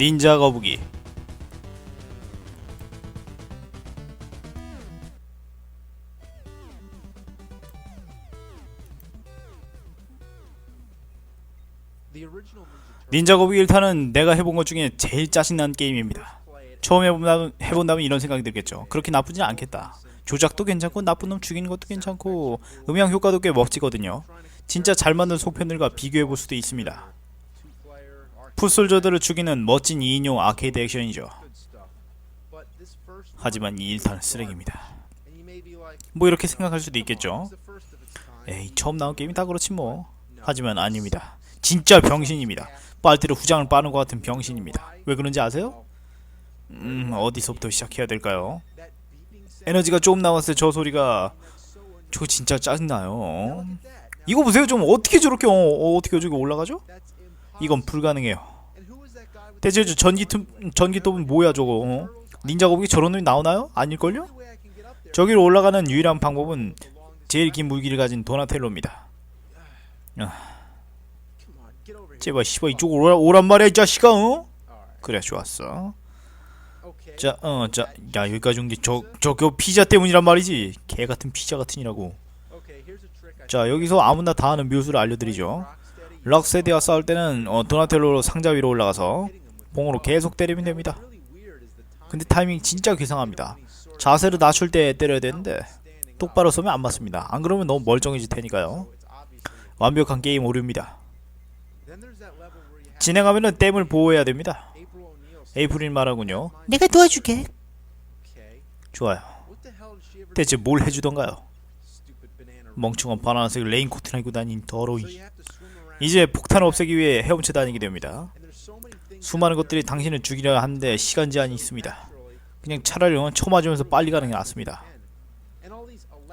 닌자 거북이. 닌자 거북이 1탄은 내가 해본 것 중에 제일 짜증난 게임입니다. 처음 해본다면, 해본다면 이런 생각이 들겠죠. 그렇게 나쁘진 않겠다. 조작도 괜찮고 나쁜 놈 죽이는 것도 괜찮고 음향 효과도 꽤 멋지거든요. 진짜 잘 만든 속편들과 비교해볼 수도 있습니다 풋솔저들을 죽이는 멋진 2인용 아케이드 액션이죠. 하지만 이 1탄은 쓰레기입니다. 뭐 이렇게 생각할 수도 있겠죠. 에이 처음 나온 게임이 다 그렇지 뭐. 하지만 아닙니다. 진짜 병신입니다. 빨대로 후장을 빠는 것 같은 병신입니다. 왜 그런지 아세요? 음 어디서부터 시작해야 될까요? 에너지가 조금 남았을 때저 소리가 저 진짜 짜증나요. 이거 보세요. 좀 어떻게 저렇게 어, 어, 어떻게 저기 올라가죠? 이건 불가능해요 대체 저 전기톱 전기 톱은 뭐야 저거 어? 닌자 거북이 저런 놈이 나오나요? 아닐걸요? 저기로 올라가는 유일한 방법은 제일 긴 물기를 가진 도나텔로입니다 아, 제발 씨발 이쪽으로 오라, 오란 말이야 이 자식아 어? 그래 좋았어 자, 어, 자, 야 여기까지 온 게 저, 저거 피자 때문이란 말이지. 개 같은 피자 같으니라고. 자, 여기서 아무나 다 아는 묘수를 알려드리죠. 럭세디와 싸울 때는 어, 도나텔로로 상자 위로 올라가서 봉으로 계속 때리면 됩니다. 근데 타이밍 진짜 괴상합니다. 자세를 낮출 때 때려야 되는데 똑바로 서면 안 맞습니다. 안 그러면 너무 멀쩡해질 테니까요. 완벽한 게임 오류입니다. 진행하면은 댐을 보호해야 됩니다. 에이프릴 말하군요. 내가 도와줄게. 좋아요. 대체 뭘 해주던가요? 멍청한 바나나색 레인코트나 입고 다닌 더러이. 이제 폭탄을 없애기 위해 헤엄쳐 다니게 됩니다. 수많은 것들이 당신을 죽이려 하는데 시간 제한이 있습니다. 그냥 차라리 어, 쳐맞으면서 빨리 가는 게 낫습니다.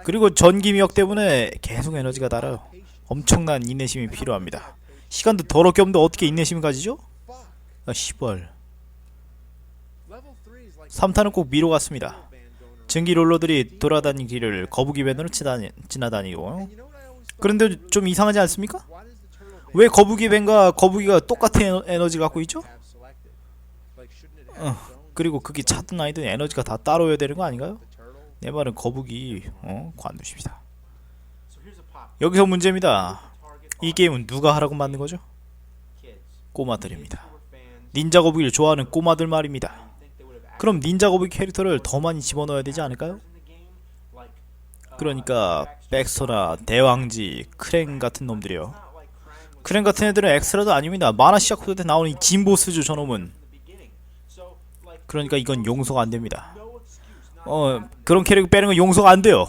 그리고 전기미역 때문에 계속 에너지가 달아요. 엄청난 인내심이 필요합니다. 시간도 더럽게 없는데 어떻게 인내심을 가지죠? 아 씨발. 3탄은 꼭 미로 같습니다. 증기 롤러들이 돌아다니는 길을 거북이 밴으로 지나다니, 지나다니고 그런데 좀 이상하지 않습니까? 왜 거북이 밴과 거북이가 똑같은 에너, 에너지 갖고 있죠? 어, 그리고 그게 차든 아니든 에너지가 다 따로여야 되는 거 아닌가요? 내 말은 거북이 어? 관두십시다. 여기서 문제입니다. 이 게임은 누가 하라고 만든 거죠? 꼬마들입니다. 닌자 거북이를 좋아하는 꼬마들 말입니다. 그럼 닌자 거북이 캐릭터를 더 많이 집어넣어야 되지 않을까요? 그러니까 백서나 대왕지, 크랭 같은 놈들이요. 크랭 같은 애들은 엑스라도 아닙니다. 만화 시작부터 때 나오는 이 진보스죠 저놈은. 그러니까 이건 용서가 안 됩니다. 어 그런 캐릭터 빼는 건 용서가 안 돼요.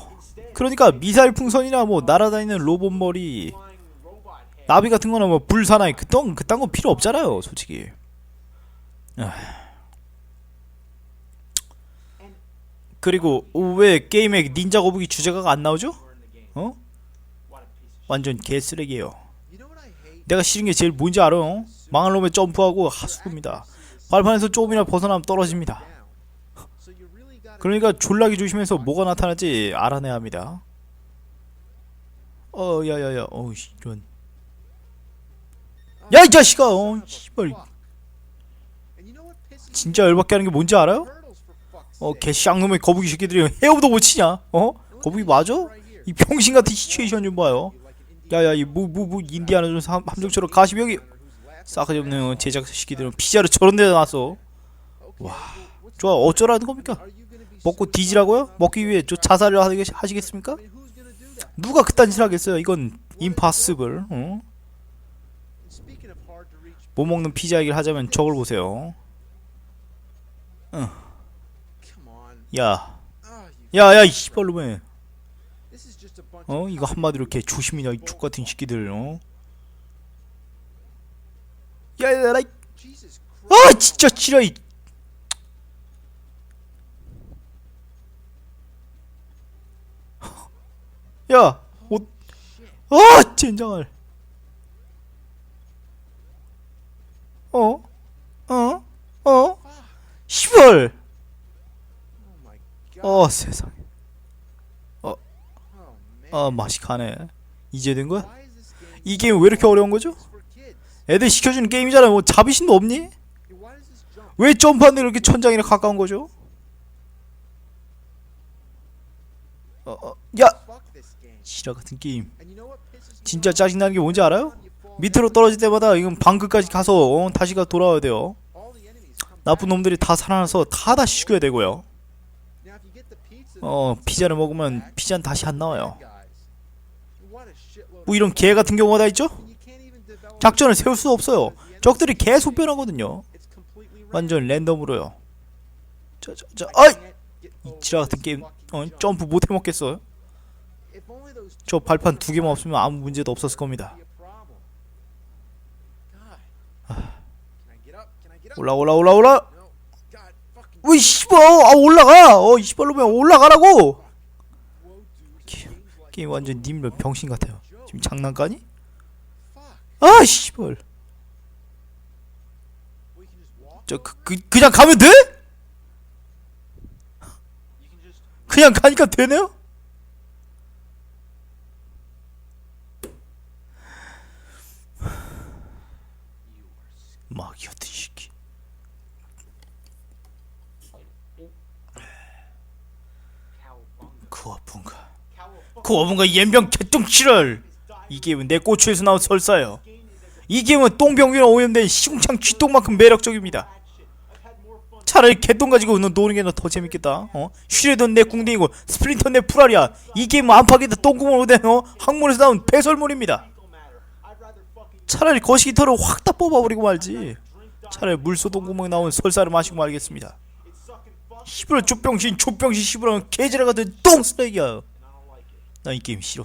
그러니까 미사일 풍선이나 뭐 날아다니는 로봇 머리, 나비 같은 거는 뭐 불사나이 그딴 그딴 거 필요 없잖아요, 솔직히. 아. 그리고 왜 게임에 닌자 거북이 주제가가 안 나오죠? 어? 완전 개쓰레기예요. 내가 싫은 게 제일 뭔지 알아? 요 망할 놈에 점프하고 하수구입니다. 발판에서 조금이나 벗어나면 떨어집니다. 그러니까 졸라기 조심해서 뭐가 나타날지 알아내야 합니다. 어, 야야야, 어우 씨, 이런. 야 이 자식아, 어, 씨발. 진짜 열받게 하는 게 뭔지 알아요? 어, 개 쌍놈의 거북이 새끼들이 헤엄도 못 치냐? 어? 거북이 맞아? 이 병신 같은 시츄에이션 좀 봐요. 야야, 이 뭐 뭐 뭐 인디아나 존스 함- 함정처럼 가시병이 싸가지 없는 제작 시키들은 피자를 저런 데다 놨어. 와, 좋아 어쩌라는 겁니까? 먹고 뒤지라고요? 먹기 위해 저 자살을 하시, 하시겠습니까? 누가 그딴 짓을 하겠어요? 이건 임파서블. 어? 못 먹는 피자 얘기를 하자면 저걸 보세요. 야, 야, 야, 이 씨발놈의. 어? 이거 한마디로 이렇게 조심이냐 이 족같은 새끼들 어? 야야야 아 진짜 지려 이 야! 옷 아! 젠장할 어? 어? 어? 시벌 어 세상에 아 맛이 가네 이제 된 거야? 이 게임 왜 이렇게 어려운 거죠? 애들 시켜주는 게임이잖아 뭐 자비심도 없니? 왜 점프하는데 이렇게 천장이랑 가까운 거죠? 어, 어, 야! 시라 같은 게임 진짜 짜증나는 게 뭔지 알아요? 밑으로 떨어질 때마다 이건 방금까지 가서 어, 다시 가 돌아와야 돼요 나쁜 놈들이 다 살아나서 다 다시 죽여야 되고요 어 피자를 먹으면 피자는 다시 안 나와요 뭐 이런 개 같은 경우가 다 있죠? 작전을 세울 수 없어요. 적들이 계속 변하거든요. 완전 랜덤으로요. 자자자 아이! 이 지라 같은 게임 어, 점프 못 해먹겠어요? 저 발판 두 개만 없으면 아무 문제도 없었을 겁니다. 올라 올라 올라 올라! 왜 씨발! 아 올라가! 어 이 씨발로 면 올라가라고! 게, 게임 완전 님들 병신 같아요 지금 장난까니? 아 씨발 저 그, 그, 그냥 가면 돼? 그냥 가니까 되네요? 마귀 같은 새끼 그와분가 그 와분가 연병 개똥치를 이 게임은 내 꼬추에서 나온 설사예요. 이 게임은 똥병이랑 오염된 시궁창 쥐똥만큼 매력적입니다. 차라리 개똥 가지고 너 노는 게 더 재밌겠다. 어? 슈레던 내 궁뎅이고 스프린터 내 풀알이야. 이 게임은 안팎에다 똥구멍으로 된 어? 항문에서 나온 배설물입니다. 차라리 거시기터를 확 다 뽑아버리고 말지. 차라리 물소 똥구멍에 나온 설사를 마시고 말겠습니다. 시부러 족병신 족병신 시부러 개지라 같은 똥 쓰레기야. 나 이 게임 싫어